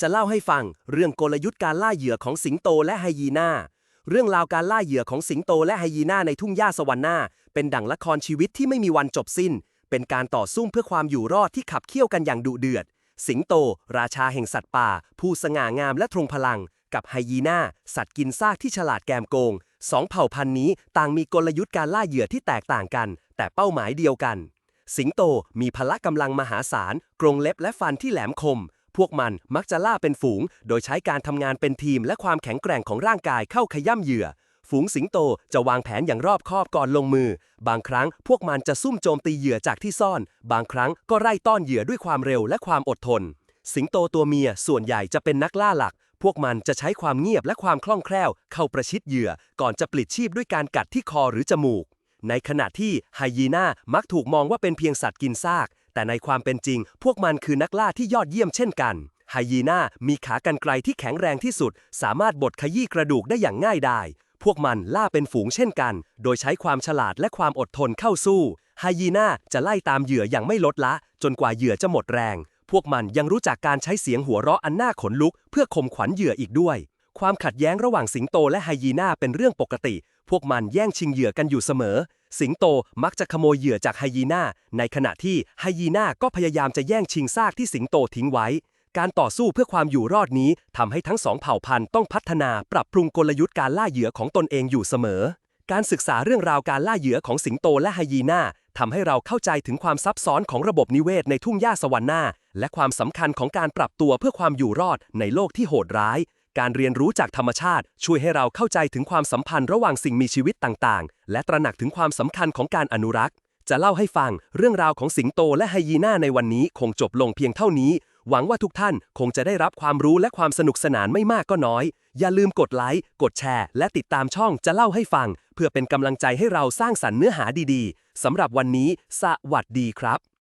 จะเล่าให้ฟังเรื่องกลยุทธ์การล่าเหยื่อของสิงโตและไฮยีนาเรื่องราวการล่าเหยื่อของสิงโตและไฮยีนาในทุ่งหญ้าสวรรค์หน้าเป็นดั่งละครชีวิตที่ไม่มีวันจบสิ้น เป็นการต่อสู้เพื่อความอยู่รอดที่ขับเคี่ยวกันอย่างดุเดือด สิงโต ราชาแห่งสัตว์ป่า ผู้สง่างามและทรงพลัง กับไฮยีนาสัตว์กินซากที่ฉลาดแกมโกงสองเผ่าพันธุ์นี้ต่างมีกลยุทธ์การล่าเหยื่อที่แตกต่างกัน แต่เป้าหมายเดียวกัน สิงโตมีพละกำลังมหาศาลกรงเล็บและฟันที่แหลมคม พวกมันมักจะล่าเป็นฝูง โดยใช้การทำงานเป็นทีมและความแข็งแกร่งของร่างกายเข้าขย่ำเหยื่อ ฝูงสิงโตจะวางแผนอย่างรอบคอบก่อนลงมือ บางครั้งพวกมันจะซุ่มโจมตีเหยื่อจากที่ซ่อน บางครั้งก็ไล่ต้อนเหยื่อด้วยความเร็วและความอดทน สิงโตตัวเมียส่วนใหญ่จะเป็นนักล่าหลัก พวกมันจะใช้ความเงียบและความคล่องแคล่ว เข้าประชิดเหยื่อ ก่อนจะปลิดชีพด้วยการกัดที่คอหรือจมูกในขณะที่ไฮยีน่ามักถูกมองว่าเป็นเพียงสัตว์กินซาก แต่ในความเป็นจริง พวกมันคือนักล่าที่ยอดเยี่ยมเช่นกันไฮยีน่ามีขากรรไกรที่แข็งแรงที่สุด สามารถบดขยี้กระดูกได้อย่างง่ายดายพวกมันล่าเป็นฝูงเช่นกัน โดยใช้ความฉลาดและความอดทนเข้าสู้ไฮยีน่าจะไล่ตามเหยื่ออย่างไม่ลดละ จนกว่าเหยื่อจะหมดแรง พวกมันยังรู้จักการใช้เสียงหัวเราะอันน่าขนลุก เพื่อข่มขวัญเหยื่ออีกด้วย ความขัดแย้งระหว่างสิงโตและไฮยีน่าเป็นเรื่องปกติ พวกมันแย่งชิงเหยื่อกันอยู่เสมอ สิงโตมักจะขโมยเหยื่อจากไฮยีน่า ในขณะที่ไฮยีน่าก็พยายามจะแย่งชิงซากที่สิงโตทิ้งไว้ การต่อสู้เพื่อความอยู่รอดนี้ทำให้ทั้งสองเผ่าพันธุ์ต้องพัฒนาปรับปรุงกลยุทธ์การล่าเหยื่อของตนเองอยู่เสมอ การศึกษาเรื่องราวการล่าเหยื่อของสิงโตและไฮยีน่าทำให้เราเข้าใจถึงความซับซ้อนของระบบนิเวศในทุ่งหญ้าสวรรค์หน้า และความสำคัญของการปรับตัวเพื่อความอยู่รอดในโลกที่โหดร้าย การเรียนรู้จากธรรมชาติ ช่วยให้เราเข้าใจถึงความสัมพันธ์ระหว่างสิ่งมีชีวิตต่างๆ และตระหนักถึงความสำคัญของการอนุรักษ์ จะเล่าให้ฟังเรื่องราวของสิงโตและไฮยีน่าในวันนี้คงจบลงเพียงเท่านี้ หวังว่าทุกท่านคงจะได้รับความรู้และความสนุกสนานไม่มากก็น้อย อย่าลืมกดไลค์กดแชร์ และติดตามช่องจะเล่าให้ฟัง เพื่อเป็นกำลังใจให้เราสร้างสรรค์เนื้อหาดีๆสำหรับวันนี้ สวัสดีครับ